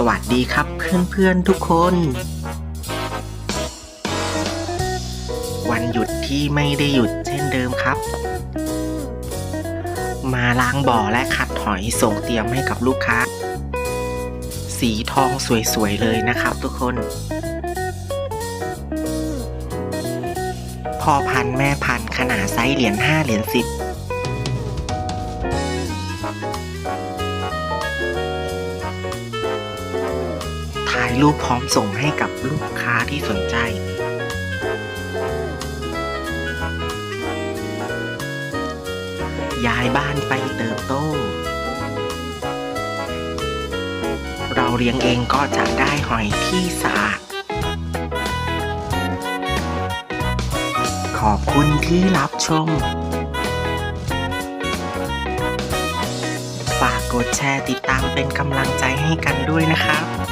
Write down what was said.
สวัสดีครับเพื่อนๆทุกคน วันหยุดที่ไม่ได้หยุดเช่นเดิมครับ มาล้างบ่อและขัดหอยส่งเตรียมให้กับลูกค้า สีทองสวยๆเลยนะครับทุกคนพ่อพันธุ์แม่พันธุ์ขนาดไซส์เหรียญ5เหรียญ10ายรูปพร้อมส่งให้กับลูกค้าที่สนใจ ย้ายบ้านไปเติบโต เราเลี้ยงเองก็จะได้หอยที่สะอาด ขอบคุณที่รับชม ฝากกดแชร์ติดตามเป็นกำลังใจให้กันด้วยนะครับ